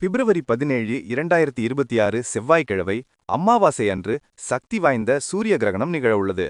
பிப்ரவரி பதினேழு இரண்டாயிரத்தி இருபத்தி ஆறு செவ்வாய்க்கிழமை அம்மாவாசை அன்று சக்தி வாய்ந்த சூரிய கிரகணம் நிகழவுள்ளது.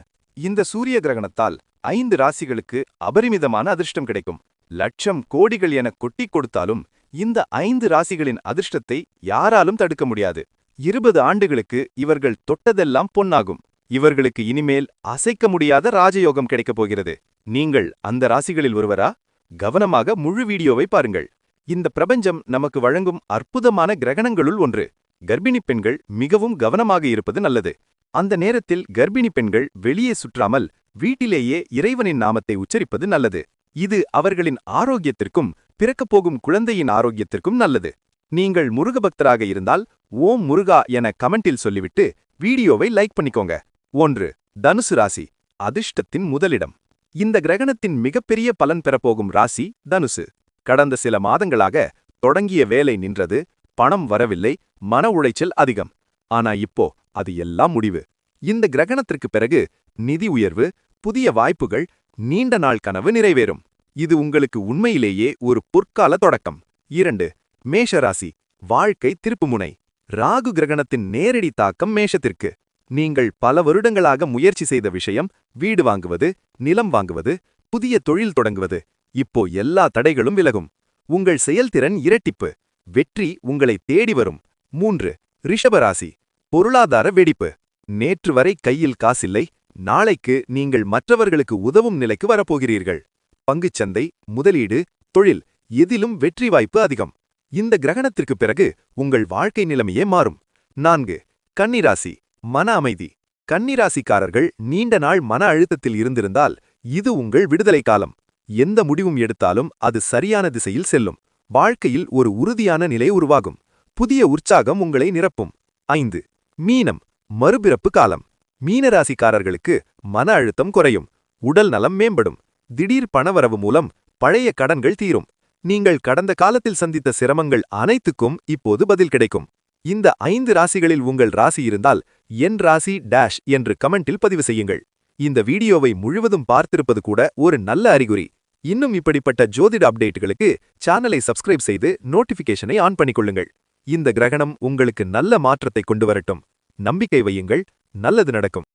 இந்த சூரிய கிரகணத்தால் ஐந்து ராசிகளுக்கு அபரிமிதமான அதிர்ஷ்டம் கிடைக்கும். லட்சம் கோடிகள் என கொட்டிக் கொடுத்தாலும் இந்த ஐந்து ராசிகளின் அதிர்ஷ்டத்தை யாராலும் தடுக்க முடியாது. இருபது ஆண்டுகளுக்கு இவர்கள் தொட்டதெல்லாம் பொன்னாகும். இவர்களுக்கு இனிமேல் அசைக்க முடியாத ராஜயோகம் கிடைக்கப் போகிறது. நீங்கள் அந்த ராசிகளில் ஒருவரா? கவனமாக முழு வீடியோவை பாருங்கள். இந்த பிரபஞ்சம் நமக்கு வழங்கும் அற்புதமான கிரகணங்களுள் ஒன்று. கர்ப்பிணி பெண்கள் மிகவும் கவனமாக இருப்பது நல்லது. அந்த நேரத்தில் கர்ப்பிணி பெண்கள் வெளியே சுற்றாமல் வீட்டிலேயே இறைவனின் நாமத்தை உச்சரிப்பது நல்லது. இது அவர்களின் ஆரோக்கியத்திற்கும் பிறக்கப் போகும் குழந்தையின் ஆரோக்கியத்திற்கும் நல்லது. நீங்கள் முருக பக்தராக இருந்தால் ஓம் முருகா என கமெண்டில் சொல்லிவிட்டு வீடியோவை லைக் பண்ணிக்கோங்க. ஒன்று தனுசு ராசி அதிர்ஷ்டத்தின் முதலிடம். இந்த கிரகணத்தின் மிகப்பெரிய பலன் பெறப்போகும் ராசி தனுசு. கடந்த சில மாதங்களாக தொடங்கிய வேலை நின்றது பணம் வரவில்லை மன உளைச்சல் அதிகம். ஆனா இப்போ அது எல்லாம் முடிவு. இந்த கிரகணத்திற்கு பிறகு நிதி உயர்வு புதிய வாய்ப்புகள் நீண்ட நாள் கனவு நிறைவேறும். இது உங்களுக்கு உண்மையிலேயே ஒரு பொற்கால தொடக்கம். இரண்டு மேஷராசி வாழ்க்கை திருப்புமுனை. ராகு கிரகணத்தின் நேரடி தாக்கம் மேஷத்திற்கு. நீங்கள் பல வருடங்களாக முயற்சி செய்த விஷயம் வீடு வாங்குவது நிலம் வாங்குவது புதிய தொழில் தொடங்குவது இப்போ எல்லா தடைகளும் விலகும். உங்கள் செயல்திறன் இரட்டிப்பு. வெற்றி உங்களை தேடி வரும். மூன்று ரிஷபராசி. பொருளாதார வெடிப்பு. நேற்று வரை கையில் காசில்லை. நாளைக்கு நீங்கள் மற்றவர்களுக்கு உதவும் நிலைக்கு வரப்போகிறீர்கள். பங்குச்சந்தை முதலீடு தொழில் எதிலும் வெற்றி வாய்ப்பு அதிகம். இந்த கிரகணத்திற்கு பிறகு உங்கள் வாழ்க்கை நிலைமையே மாறும். நான்கு கன்னிராசி. மன அமைதி. கன்னிராசிக்காரர்கள் நீண்ட நாள் மன அழுத்தத்தில் இருந்திருந்தால் இது உங்கள் விடுதலை காலம். எந்த முடிவும் எடுத்தாலும் அது சரியான திசையில் செல்லும். வாழ்க்கையில் ஒரு உறுதியான நிலை உருவாகும். புதிய உற்சாகம் உங்களை நிரப்பும். ஐந்து. மீனம். மறுபிறப்பு காலம். மீனராசிக்காரர்களுக்கு மன அழுத்தம் குறையும். உடல் நலம் மேம்படும். திடீர் பணவரவு மூலம் பழைய கடன்கள் தீரும். நீங்கள் கடந்த காலத்தில் சந்தித்த சிரமங்கள் அனைத்துக்கும் இப்போது பதில் கிடைக்கும். இந்த ஐந்து ராசிகளில் உங்கள் ராசி இருந்தால் என் ராசி டேஷ் என்று கமெண்டில் பதிவு செய்யுங்கள். இந்த வீடியோவை முழுவதும் பார்த்திருப்பது கூட ஒரு நல்ல அறிகுறி. இன்னும் இப்படிப்பட்ட ஜோதிட அப்டேட்டுகளுக்கு சேனலை சப்ஸ்கிரைப் செய்து நோட்டிபிகேஷனை ஆன் பண்ணிக்கொள்ளுங்கள். இந்த கிரகணம் உங்களுக்கு நல்ல மாற்றத்தை கொண்டு வரட்டும். நம்பிக்கை வையுங்கள். நல்லது நடக்கும்.